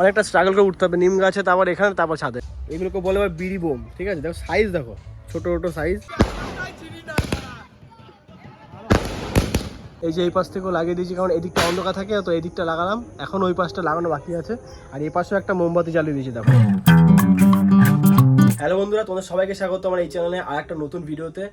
অনেকটা স্ট্রাগল করে উঠতে হবে নিম গাছে তারপর এখানে তারপর ছাদে। এগুলোকে বলে আবার বিড়ি বোম ঠিক আছে? দেখো সাইজ দেখো ছোট ছোট সাইজ এই যে এই পাশ থেকেও লাগিয়ে দিয়েছি কারণ এদিকটা অন্ধকার থাকে তো এদিকটা লাগালাম। এখন ওই পাশটা লাগানো বাকি আছে। আর এই পাশেও একটা মোমবাতি জ্বালিয়ে দিয়েছি দেখো। হ্যালো বন্ধুরা তোমাদের সবাইকে স্বাগত আমার এই চ্যানেলে আর একটা নতুন ভিডিওতে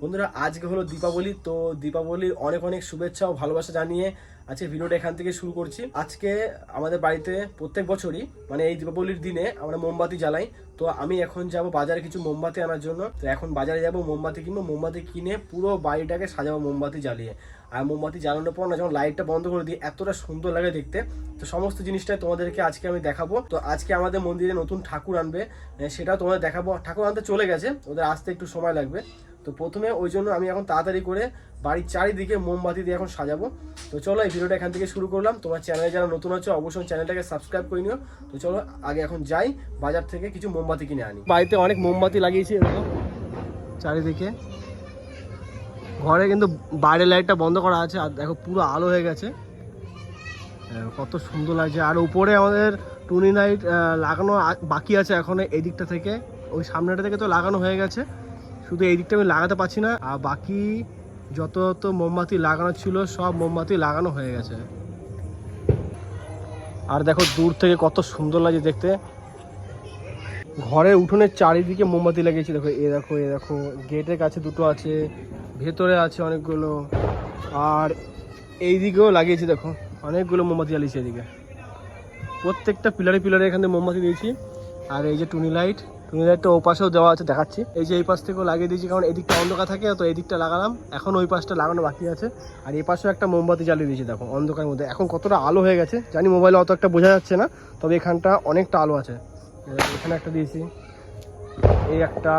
বন্ধুরা, আজকে হলো দীপাবলি, তো দীপাবলির অনেক অনেক শুভেচ্ছা ও ভালোবাসা জানিয়ে আজকে ভিডিওটা এখান থেকে শুরু করছি। আজকে আমাদের বাড়িতে প্রত্যেক বছরই মানে এই দীপাবলির দিনে আমরা মোমবাতি জ্বালাই। তো আমি এখন যাব বাজারে কিছু মোমবাতি আনার জন্য। তো এখন বাজারে যাব, মোমবাতি কিনবো। মোমবাতি কিনে পুরো বাড়িটাকে সাজাবো মোমবাতি জ্বালিয়ে। আর মোমবাতি জ্বালানোর পর না যখন লাইটটা বন্ধ করে দিই, এতটা সুন্দর লাগে দেখতে। তো সমস্ত জিনিসটাই তোমাদেরকে আজকে আমি দেখাবো। তো আজকে আমাদের মন্দিরে নতুন ঠাকুর আনবে সেটাও তোমাদের দেখাবো। ঠাকুর আনতে চলে গেছে, ওদের আসতে একটু সময় লাগবে। তো প্রথমে ওই জন্য আমি এখন তাড়াতাড়ি করে বাড়ির চারিদিকে মোমবাতি দিয়ে এখন সাজাবো। তো চলো এই ভিডিওটা এখান থেকে শুরু করলাম। তোমার চ্যানেলে যারা নতুন হচ্ছে অবশ্যই চ্যানেলটাকে সাবস্ক্রাইব করে নিও। তো চলো আগে এখন যাই, বাজার থেকে কিছু মোমবাতি কিনে আনি। বাড়িতে অনেক মোমবাতি লাগিয়েছি দেখো চারিদিকে। ঘরে কিন্তু বাইরের লাইটটা বন্ধ করা আছে, আর দেখো পুরো আলো হয়ে গেছে। কত সুন্দর লাগছে। আর উপরে আমাদের টুনি লাইট লাগানো বাকি আছে এখন এই দিকটা থেকে। ওই সামনেটা থেকে তো লাগানো হয়ে গেছে। শুধু এই দিকটা আমি লাগাতে পারছি না, আর বাকি যত যত মোমবাতি লাগানো ছিল, সব মোমবাতি লাগানো হয়ে গেছে। আর দেখো দূর থেকে কত সুন্দর লাগছে দেখতে। ঘরের উঠোনের চারিদিকে মোমবাতি লাগিয়েছি। দেখো, এ দেখো এ দেখো, গেটের কাছে দুটো আছে, ভেতরে আছে অনেকগুলো, আর এই দিকেও লাগিয়েছি, দেখো, অনেকগুলো মোমবাতি জ্বালিয়েছি এদিকে। প্রত্যেকটা পিলারে পিলারে এখানে মোমবাতি দিয়েছি। আর এই যে টুনি লাইট, টুনি লাইটটা ও পাশেও দেওয়া আছে, দেখাচ্ছি। এই যে এই পাশ থেকেও লাগিয়ে দিয়েছি, কারণ এদিকটা অন্ধকার থাকে, তো এই দিকটা লাগালাম। এখন ওই পাশটা লাগানো বাকি আছে। আর এই পাশেও একটা মোমবাতি জ্বালিয়ে দিয়েছি, দেখো, অন্ধকারের মধ্যে। এখন কতটা আলো হয়ে গেছে, জানি মোবাইলে অত একটা বোঝা যাচ্ছে না, তবে এখানটা অনেকটা আলো আছে। এখানে একটা দিয়েছি। এই একটা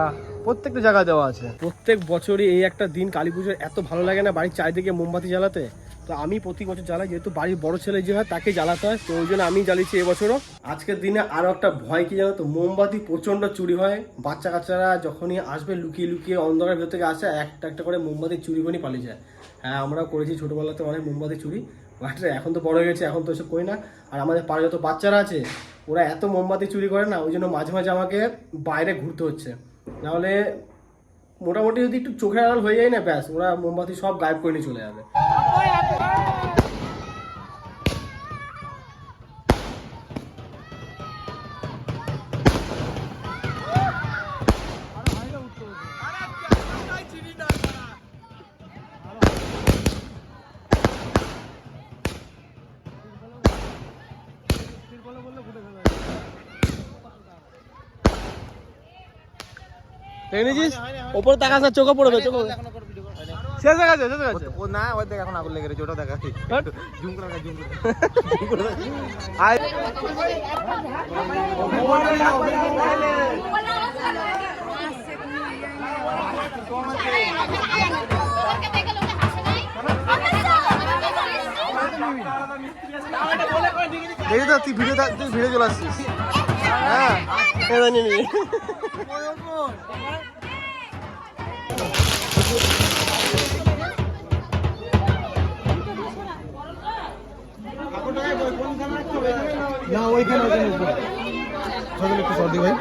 প্রত্যেকটা জায়গায় দেওয়া আছে। প্রত্যেক বছরই এই একটা দিন কালী পুজোর এত ভালো লাগে না বাড়ির চারিদিকে মোমবাতি জ্বালাতে। তো আমি প্রতি বছর জ্বালাই, যেহেতু বাড়ির বড় ছেলে যে হয় তাকে জ্বালাতে হয়, তো ওই জন্য আমি জ্বালিয়েছি এবছরও। আজকের দিনে আরও একটা ভয় কি জানো তো, মোমবাতি প্রচণ্ড চুরি হয়। বাচ্চা কাচ্চারা যখনই আসবে লুকিয়ে লুকিয়ে অন্ধকার ভেতর থেকে আসে, একটা একটা করে মোমবাতি চুরি করে পালিয়ে যায়। হ্যাঁ আমরা করেছি ছোটোবেলাতে অনেক মোমবাতি চুরি। বাট এখন তো বড় হয়ে গেছে, এখন তো এসব করি না। আর আমাদের পাড়ে যত বাচ্চারা আছে, ওরা এত মোমবাতি চুরি করে না, ওই জন্য মাঝে মাঝে আমাকে বাইরে ঘুরতে হচ্ছে। নাহলে মোটামুটি যদি একটু চোখের আড়াল হয়ে যায় না, ব্যাস, ওরা মোমবাতি সব গায়েব করে নিয়ে চলে যাবে। দেখেছিস ওপরে তাকাস চোখে পড়বে চোখে শেষ হয়ে গেছে শেষ হয়ে গেছে ও না ওই দেখ এখন আগুন লেগে গেছে ওটা দেখা হট। জুম করে দেখা, জুম করে আয়। দেখি তো তুই ভিডিও তুই ভিডিও চলে আসছিস। হ্যাঁ। এটা নিয়ে না ওইখানে ওইখানে ভাই।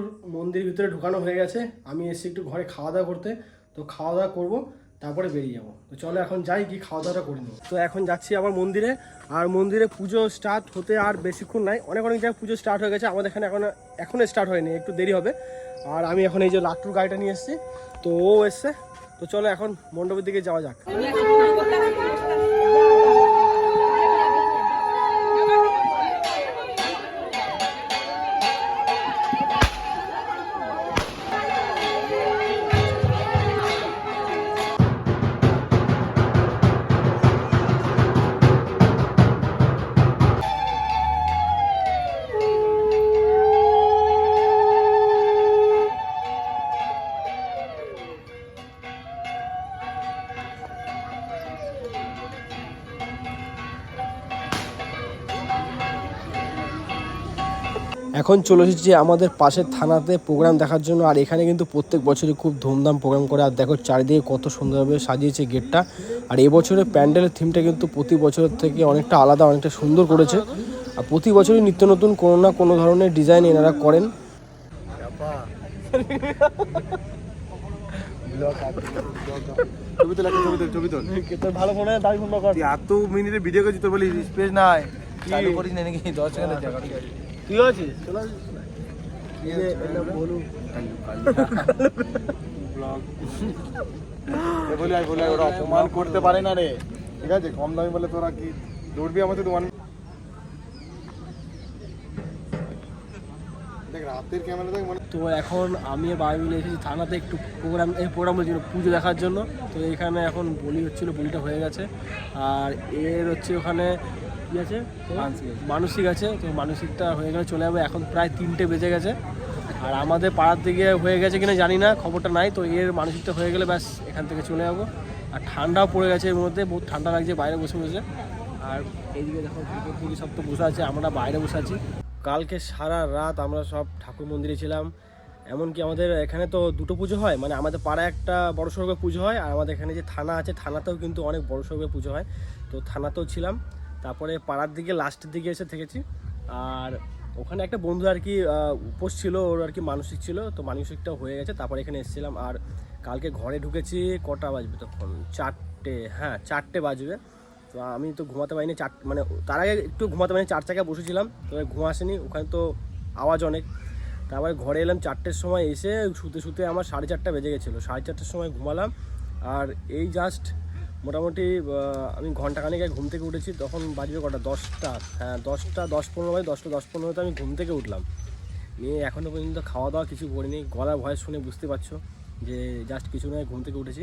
ঠাকুর মন্দির ভিতরে ঢুকানো হয়ে গেছে। আমি এসে একটু ঘরে খাওয়া দাওয়া করতে, তো খাওয়া দাওয়া করব, তারপরে বেরিয়ে যাব। তো চলো এখন যাই কি খাওয়া দাওয়াটা করে নেব তো এখন যাচ্ছি আবার মন্দিরে, আর মন্দিরে পুজো স্টার্ট হতে আর বেশিক্ষণ নাই। অনেক অনেক জায়গায় পুজো স্টার্ট হয়ে গেছে, আমাদের এখানে এখন, এখনও স্টার্ট হয়নি, একটু দেরি হবে। আর আমি এখন এই যে লাট্টুর গাড়িটা নিয়ে এসেছি, তো ও এসছে। তো চলো এখন মণ্ডপের দিকে যাওয়া যাক। এখন চলে এসেছি আমাদের পাশের থানাতে প্রোগ্রাম দেখার জন্য। আর এখানে কিন্তু প্রত্যেক বছরই খুব ধুমধাম প্রোগ্রাম করে। আর দেখো চারিদিকে কত সুন্দরভাবে সাজিয়েছে গেটটা আর এবছরের প্যান্ডেলের থিমটা কিন্তু প্রতি বছরের থেকে অনেকটা আলাদা অনেকটা সুন্দর করেছে। আর প্রতি বছরই নিত্য নতুন কোনো না কোনো ধরনের ডিজাইন এনারা করেন। ছবি তোল ছবি তোল ছবি তোল। তোর ভালো ফোনে দাবি ফোন কর এত মিনিটে ভিডিও করছিস তোর বলি স্পেস নাই। চালু করিস না নাকি? দশ সেকেন্ডের জায়গা। তুই আছিস? চলে আসিস এই যে এটা বলু এ বলি আই বলি ওরা অপমান করতে পারে না রে। ঠিক আছে কম দামি বলে তোরা কি দৌড়বি আমার তো দোকান মানে তো এখন আমি বাবা মিলে এসেছি থানাতে একটু প্রোগ্রাম এই প্রোগ্রাম বলছিল পুজো দেখার জন্য। তো এখানে এখন বলি হচ্ছিল বলিটা হয়ে গেছে। আর এর হচ্ছে ওখানে কি আছে? মানসিক আছে। তো মানসিকটা হয়ে গেলে চলে যাবে। এখন প্রায় তিনটে বেজে গেছে। আর আমাদের পাড়ার দিকে হয়ে গেছে কিনা জানি না খবরটা নাই। তো এর মানসিকটা হয়ে গেলে ব্যাস এখান থেকে চলে যাব। আর ঠান্ডাও পড়ে গেছে এর মধ্যে বহুত ঠান্ডা লাগছে বাইরে বসে বসে। আর এইদিকে দেখো দিকে সব তো বসে আছে আমরা বাইরে বসে আছি। কালকে সারা রাত আমরা সব ঠাকুর মন্দিরে ছিলাম। এমনকি আমাদের এখানে তো দুটো পুজো হয় মানে আমাদের পাড়ায় একটা বড় সড়কে পুজো হয় আর আমাদের এখানে যে থানা আছে থানাতেও কিন্তু অনেক বড় সড়কে পুজো হয়। তো থানাতেও ছিলাম। তারপরে পাড়ার দিকে লাস্টের দিকে এসে থেকেছি। আর ওখানে একটা বন্ধু আর কি উপোস ছিল, ওর আর কি মানসিক ছিল, তো মানসিকটা হয়ে গেছে, তারপরে এখানে এসেছিলাম। আর কালকে ঘরে ঢুকেছি, কটা বাজবে তখন? চারটে হ্যাঁ চারটে বাজবে। তো আমি তো ঘুমাতে পারিনি, চার মানে তার আগে একটু ঘুমাতে পারিনি, চার চাকায় বসেছিলাম তো ঘুম আসেনি, ওখানে তো আওয়াজ অনেক। তারপরে ঘরে এলাম, চারটের সময় এসে শুতে শুতে আমার সাড়ে চারটা বেজে গেছিল। সাড়ে চারটের সময় ঘুমালাম, আর এই জাস্ট মোটামুটি আমি ঘন্টাখানেক ঘুম থেকে উঠেছি, তখন বাজবে কটা? দশটা। হ্যাঁ দশটা, দশ পনেরো বাজে, দশটা, দশ পনেরোতে আমি ঘুম থেকে উঠলাম। নিয়ে এখনও পর্যন্ত খাওয়া দাওয়া কিছু করিনি। গলার ভয়েস শুনে বুঝতে পারছ যে জাস্ট কিছু নয়, ঘুম থেকে উঠেছি।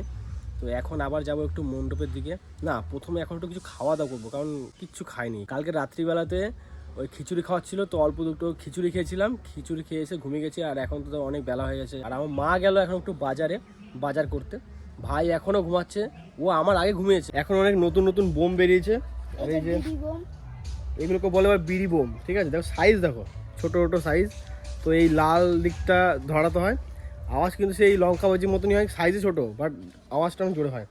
তো এখন আবার যাব একটু মণ্ডপের দিকে। না, প্রথমে এখন একটু কিছু খাওয়া দাওয়া করব, কারণ কিচ্ছু খাইনি। কালকে রাত্রিবেলাতে ওই খিচুড়ি খাওয়া ছিল, তো অল্প দুটো খিচুড়ি খেয়েছিলাম। খিচুড়ি খেয়ে এসে ঘুমিয়ে গেছি, আর এখন তো অনেক বেলা হয়ে গেছে। আর আমার মা গেল এখন একটু বাজারে, বাজার করতে। ভাই এখনও ঘুমাচ্ছে। ও আমার আগে ঘুমিয়েছে। এখন অনেক নতুন নতুন বোম বেরিয়েছে। আর এই যে এগুলোকে বলে আবার বিড়ি বোম। ঠিক আছে? দেখো সাইজ দেখো। ছোট ছোট সাইজ তো এই লাল দিকটা ধরাতে হয়। আওয়াজ কিন্তু সেই লঙ্কা বাজির মতনই হয়। সাইজে ছোট বাট আওয়াজটা অনেক জোরে হয়।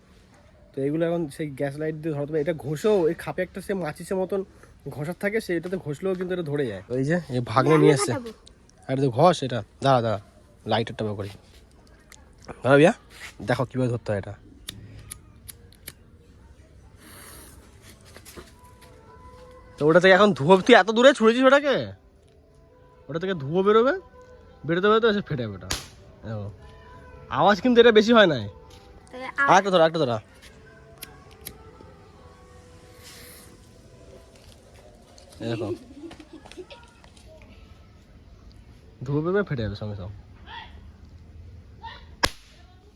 তো এগুলো এখন সেই গ্যাস লাইট দিয়ে ধরাতে হবে এটা ঘষেও এই খাপে একটা সে মাচিসের মতন ঘষার থাকে সে এটাতে ঘষলেও কিন্তু এটা ধরে যায়। ওই যে এই ভাগনে নিয়ে এসছে। আর তো ঘষ এটা দাঁড়া দাঁড়া। লাইটারটা বের করি। দাঁড়া বিয়া দেখো কীভাবে ধরতে হয় এটা। তো ওটা থেকে এখন ধুয়ো তুই এত দূরে ছুঁড়েছিস ওটাকে? ওটা থেকে ধুয়ো বেরোবে বেরোতে বেরোতে এসে ফেটে ওটা। দেখো। আওয়াজ কিন্তু এটা বেশি হয় না আর একটা ধরা একটা ধরা। দেখো। ধুয়ো বেরোবে ফেটে যাবে সঙ্গে সঙ্গে।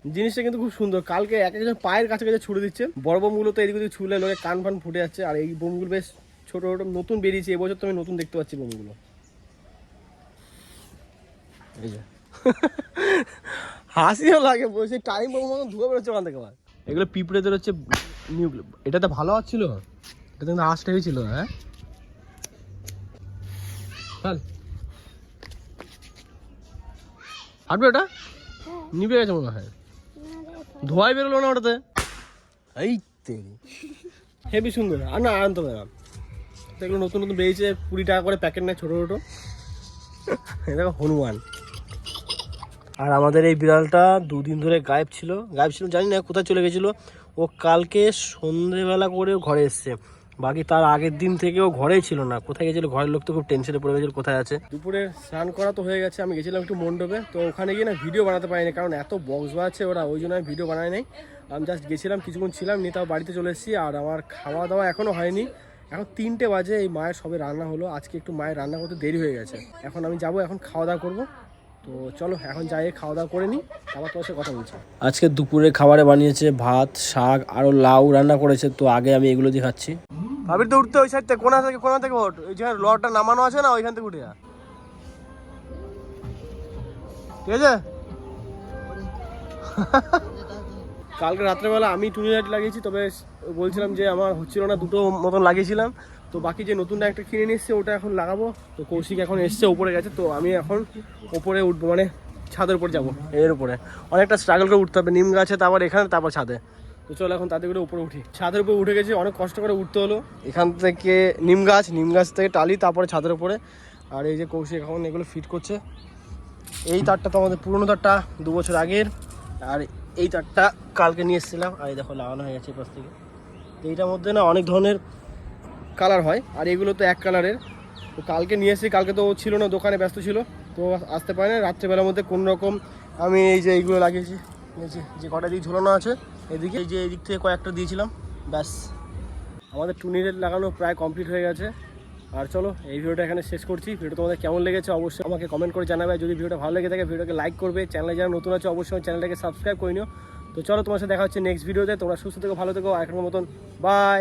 জিনিসটা কিন্তু খুব সুন্দর। কালকে এক একজন পায়ের কাছে কাছে ছুড়ে দিচ্ছে। বড় বোমগুলো তো এদিক ওদিক ছুড়লে লোকে কান ফান ফুটে যাচ্ছে। আর এই বোমগুলো বেশ ছোট ছোট নতুন বেরিয়েছে। এবছর তো আমি নতুন দেখতে পাচ্ছি বোমগুলো। এই যে। হাসিও লাগে বলছে টাইম বোম মতো ধুয়ে বেরোচ্ছে ওখান থেকে আবার। এগুলো পিঁপড়েদের হচ্ছে নিউক্লিয়ার এটাতে ভালো ছিল। এটা কিন্তু আঁশটা হয়েছিল হ্যাঁ? চল। হাঁটবে ওটা? নিবে গেছে মনে হয়। ধোয়াই বেরোলো না ওটাতে। এই তেরি হেবি সুন্দর। আর না আনতে হবে না। নতুন নতুন বেরিয়েছে কুড়ি টাকা করে প্যাকেট নেয় ছোটো ছোটো। এই দেখো হনুমান। আর আমাদের এই বিড়ালটা দুদিন ধরে গায়েব ছিল। গায়েব ছিল জানি না কোথায় চলে গেছিল। ও কালকে সন্ধেবেলা করে ঘরে এসছে। বাকি তার আগের দিন থেকে ও ঘরেই ছিল না। কোথায় গেছিল? ঘরের লোক তো খুব টেনশনে পড়ে গেছিল, কোথায় আছে? দুপুরে স্নান করা তো হয়ে গেছে, আমি গেছিলাম একটু মণ্ডপে। তো ওখানে গিয়ে না ভিডিও বানাতে পারিনি, কারণ এত বক্স বাজছে ওরা, ওই জন্য আমি ভিডিও বানাই নাই। আমি জাস্ট গেছিলাম, কিছুক্ষণ ছিলাম, নিয়ে তাও বাড়িতে চলে এসেছি, আর আমার খাওয়া দাওয়া এখনও হয়নি। এখন তিনটে বাজে, এই মায়ের সবে রান্না হলো, আজকে একটু মায়ের রান্না করতে দেরি হয়ে গেছে। এখন আমি যাব, এখন খাওয়া দাওয়া করব। তো চলো এখন যাই খাওয়া দাওয়া করে নিই আবার তোমার সাথে কথা বলছি। আজকে দুপুরে খাবারে বানিয়েছে ভাত শাক আরও লাউ রান্না করেছে তো আগে আমি এগুলো দিয়ে খাচ্ছি। ভাবির তো উঠতে ওই সাইড থেকে কোনা থেকে কোনা থেকে ওঠ। ওই যেখানে লটা নামানো আছে না ওইখান থেকে উঠে যা। ঠিক আছে? কালকে রাত্রেবেলা আমি টুনি লাইট লাগিয়েছি তবে বলছিলাম যে আমার হচ্ছিল না দুটো মতন লাগিয়েছিলাম। তো বাকি যে নতুন একটা কিনে নিয়ে এসছে ওটা এখন লাগাবো। তো কৌশিক এখন এসছে ওপরে গেছে তো আমি এখন ওপরে উঠবো মানে ছাদের উপর যাব। এর উপরে। অনেকটা স্ট্রাগল করে উঠতে হবে নিম গাছে তারপর এখানে তারপর ছাদে। তো চলো এখন তাদের করে উপরে উঠি। ছাদের উপরে উঠে গেছি অনেক কষ্ট করে উঠতে হলো। এখান থেকে নিম গাছ নিম গাছ থেকে টালি তারপরে ছাদের উপরে। আর এই যে কৌশিক এখন এগুলো ফিট করছে। এই তারটা তো আমাদের পুরনো তারটা দু বছর আগের। আর এই তারটা কালকে নিয়ে এসেছিলাম। আর এই দেখো লাগানো হয়ে গেছে পাশ থেকে। তো এইটার মধ্যে না অনেক ধরনের কালার হয়, আর এগুলো তো এক কালারের। তো কালকে নিয়ে এসেছি, কালকে তো ছিল না, দোকানে ব্যস্ত ছিল। তো আসতে পারে না, রাত্রেবেলার মধ্যে কোনো রকম আমি এই যে এইগুলো লাগিয়েছি। যে কটা দিক ঝুলানো আছে, এদিকে, এই যে এই দিক থেকে কয়েকটা দিয়েছিলাম, ব্যাস। আমাদের টুনিরের লাগানো প্রায় কমপ্লিট হয়ে গেছে। আর চলো, এই ভিডিওটা এখানে শেষ করছি। ভিডিও তোমাদের কেমন লেগেছে অবশ্যই আমাকে কমেন্ট করে জানাবে। যদি ভিডিওটা ভালো লেগে থাকে ভিডিওকে লাইক করবে। চ্যানেলে যারা নতুন আছে, অবশ্যই চ্যানেলটাকে সাবস্ক্রাইব করে নিও। তো চলো, তোমার সাথে দেখা হচ্ছে নেক্সট ভিডিওতে তোমরা সুস্থ থেকো, ভালো থেকো। এখনের মতন বাই